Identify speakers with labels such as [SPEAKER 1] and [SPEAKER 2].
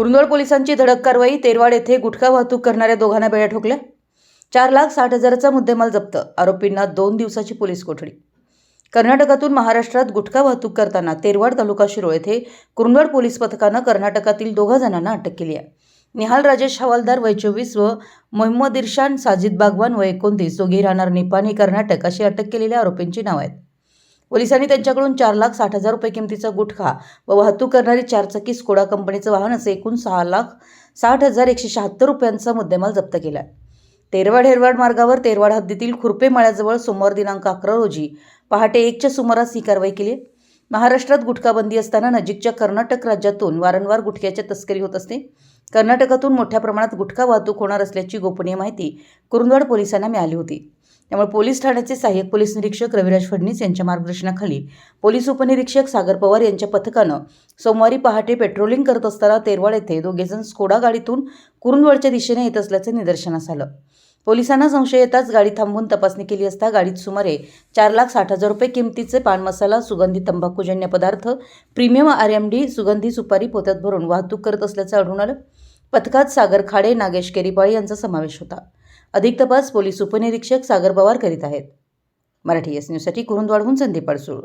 [SPEAKER 1] कुरुंदवाड पोलिसांची धडक कारवाई तेरवाड येथे गुटखा वाहतूक करणाऱ्या दोघांना बेड्या ठोकल्या. चार लाख साठ हजाराचा मुद्देमाल जप्त आरोपींना दोन दिवसाची पोलीस कोठडी. कर्नाटकातून महाराष्ट्रात गुटखा वाहतूक करताना तेरवाड तालुका शिरोळ येथे कुरुंदवाड पोलीस पथकानं कर्नाटकातील दोघा जणांना अटक केली आहे. निहाल राजेश हवालदार वय चोवीस व मोहम्मद इरशान साजिद बागवान वय एकोणतीस दोघे राहणार निपाणी कर्नाटक अशी अटक केलेल्या आरोपींची नावं आहेत. पोलिसांनी त्यांच्याकडून चार लाख साठ हजार रुपये किमतीचा गुटखा व वाहतूक करणारी चारचाकी स्कोडा कंपनीचं वाहन असे एकूण सहा लाख साठ हजार एकशे शहात्तर रुपयांचा मुद्देमाल जप्त केला आहे तेरवाड हेरवाड मार्गावर तेरवाड हद्दीतील खुरपे माळ्याजवळ सोमवार दिनांक अकरा रोजी पहाटे एकच्या सुमारास ही कारवाई केली महाराष्ट्रात गुटखाबंदी असताना नजीकच्या कर्नाटक राज्यातून वारंवार गुटख्याची तस्करी होत असते. कर्नाटकातून मोठ्या प्रमाणात गुटखा वाहतूक होणार असल्याची गोपनीय माहिती कुरुंदवाड पोलिसांना मिळाली होती. त्यामुळे पोलीस ठाण्याचे सहाय्यक पोलीस निरीक्षक रविराज फडणीस यांच्या मार्गदर्शनाखाली पोलीस उपनिरीक्षक सागर पवार यांच्या पथकानं सोमवारी पहाटे पेट्रोलिंग करत असताना तेरवाड येथे दोघेजण स्कोडा गाडीतून कुरुंदवडच्या दिशेने येत असल्याचं निदर्शनास आलं. पोलिसांना संशय येताच गाडी थांबवून तपासणी केली असता गाडीत सुमारे चार लाख साठ हजार रुपये किमतीचे पान मसाला सुगंधी तंबाखूजन्य पदार्थ प्रीमियम आर एम डी सुगंधी सुपारी पोत्यात भरून वाहतूक करत असल्याचं आढळून आलं. पथकात सागर खाडे नागेश केरीपाळी यांचा समावेश होता. अधिक तपास पोलीस उपनिरीक्षक सागर पवार करीत आहेत. मराठी एस न्यूजसाठी कुरुंदवाडहून संदीप अडसूळ.